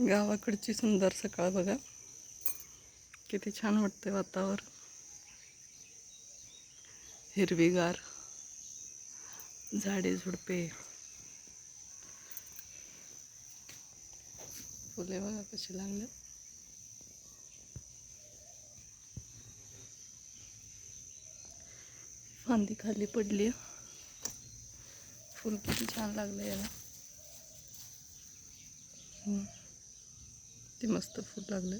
गावाकडची सुंदर सकाळ बघा. किती छान वाटते वातावरण. हिरवीगार. झाडे झुडपे. फुले बघा कशी लागले. फांदी खाली पडली. फुल किती छान लागलं याला. किती मस्त फूल लागले.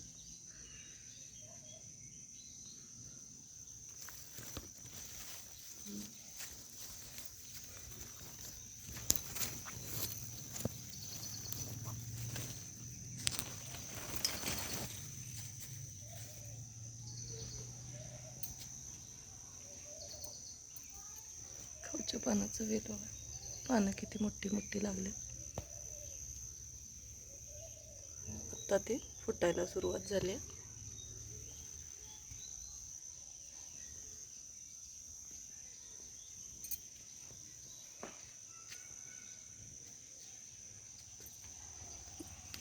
खाऊच्या पानाचं वेल बघा. पानं किती मोठी मोठी लागले. आता ते फुटायला सुरुवात झाली आहे.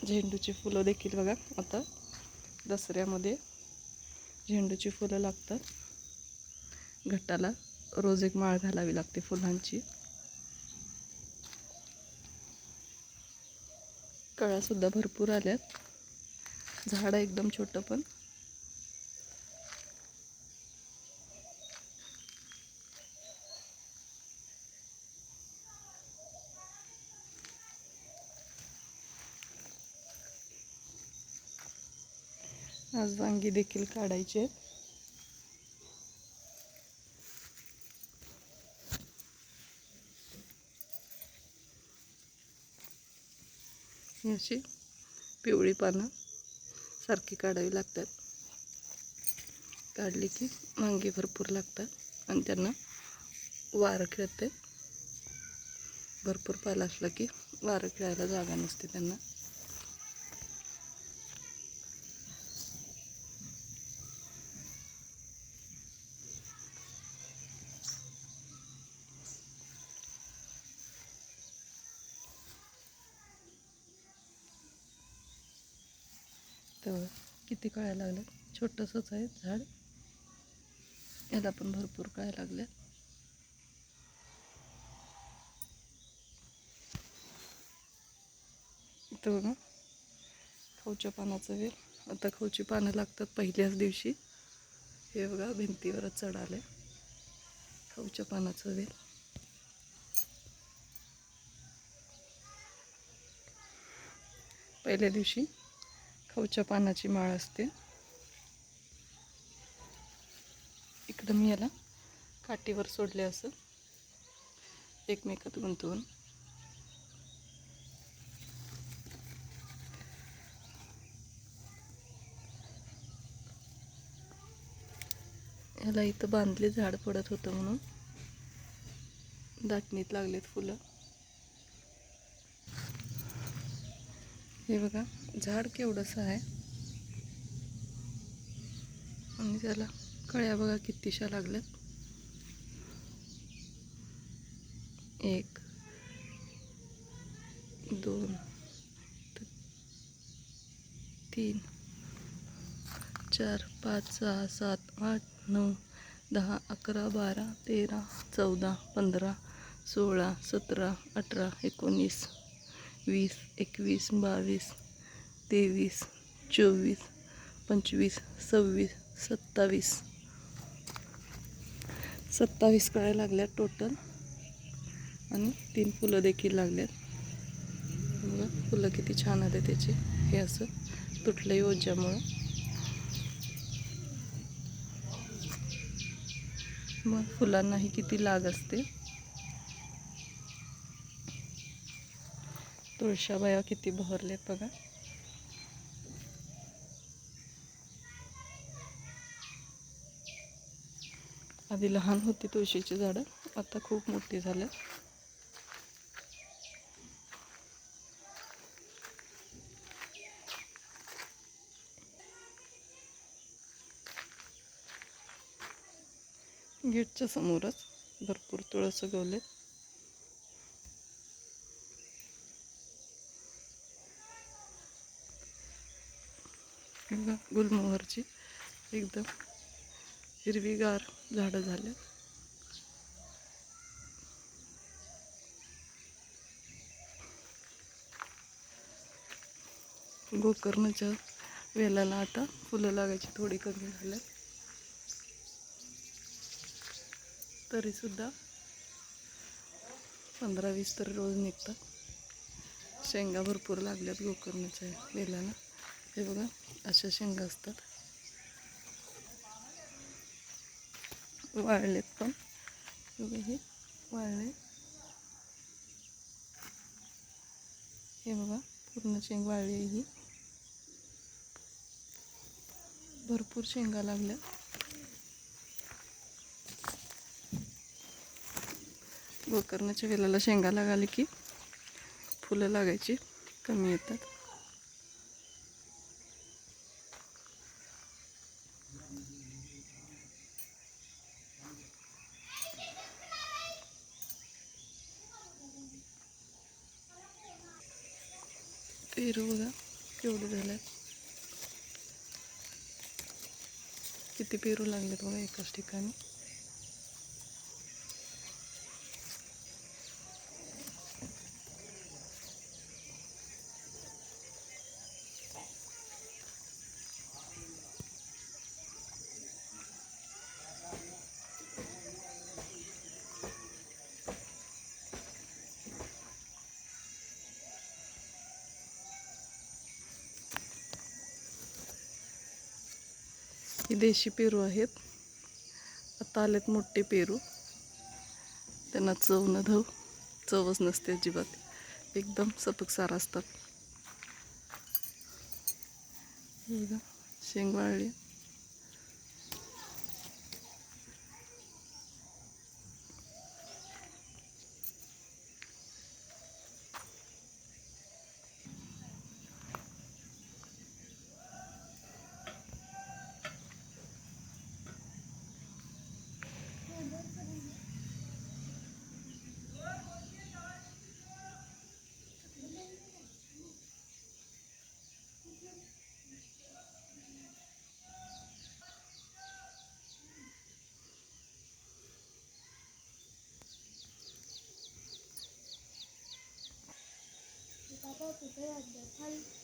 झेंडूची फुलं देखील बघा आता दसऱ्यामध्ये झेंडूची फुलं लागतात. घटाला रोज एक माळ घालावी लागते फुलांची. कळ्यासुद्धा भरपूर आल्यात. झाड एकदम छोटं पण आज वांगी देखील काढायचे आहेत. अशी पिवळी पानं सारखी काढावी लागतात. काढली की वांगी भरपूर लागतात आणि त्यांना वारं खेळते. भरपूर पाला असला की वारं खेळायला जागा नसते त्यांना. तर किती कळायला लागलं छोटंसंच आहे झाड. याला पण भरपूर कळायला लागल्या इथं बघा खाऊच्या पानाचं वेल. आता खाऊची पानं लागतात पहिल्याच दिवशी. हे बघा भिंतीवरच चढाले खाऊच्या पानाचं वेल. पहिल्या दिवशी खाऊच्या पानाची माळ असते. इकडं मी याला काठीवर सोडले असं. एकमेकात गुंतवून. याला इथं बांधले झाड पडत होतं म्हणून. दाटणीत लागलेत फुलं. हे बघा. झाड केवढंसं आहे? आणि त्याला कळ्या बघा कितीशा लागल्यात. एक दोन तीन चार पाच सहा सात आठ नऊ दहा अकरा बारा तेरा चौदा पंधरा सोळा सतरा अठरा एकोणीस वीस एकवीस बावीस तेवीस चोवीस पंचवीस सव्वीस सत्तावीस. सत्तावीस कळ्या लागल्या टोटल आणि तीन फुलं देखील लागल्यात. बघा फुलं किती छान आले त्याचे. हे असं तुटलं ओज्यामुळं मग फुलांनाही किती लाग असते? तुळशाबाया किती बहरलेत बघा. आधी लहान होती तुळशीची झाडं आता खूप मोठी झाल्या गेटच्या समोरच भरपूर तुळस उगवलेत. गुलमोहरची एकदम हिरवीगार झाडं झाले. गोकर्णच्या वेलाला आता फुलं लागायची थोडी कमी झाल्यात तरीसुद्धा पंधरा वीस तर रोज निघतात. शेंगा भरपूर लागल्यात गोकर्णाच्या वेलाला. हे बघा अशा शेंगा असतात. वाळलेत पण हे बघा हे वाळले. हे बघा पूर्ण शेंग वाळली आहे ही. भरपूर शेंगा लागल्या. गोकर्णाच्या वेलाला शेंगा लागाली की फुलं लागायची कमी येतात. पेरू बघा केवढे झाले? किती पेरू लागलेत बघा एकाच ठिकाणी? ही देशी पेरू आहेत. आता आलेत मोठे पेरू. त्यांना चव न धव चवच नसते अजिबात. एकदम सपकसार असतात. हे बघा, शेंग वाळली बाबा कुठे वाटतं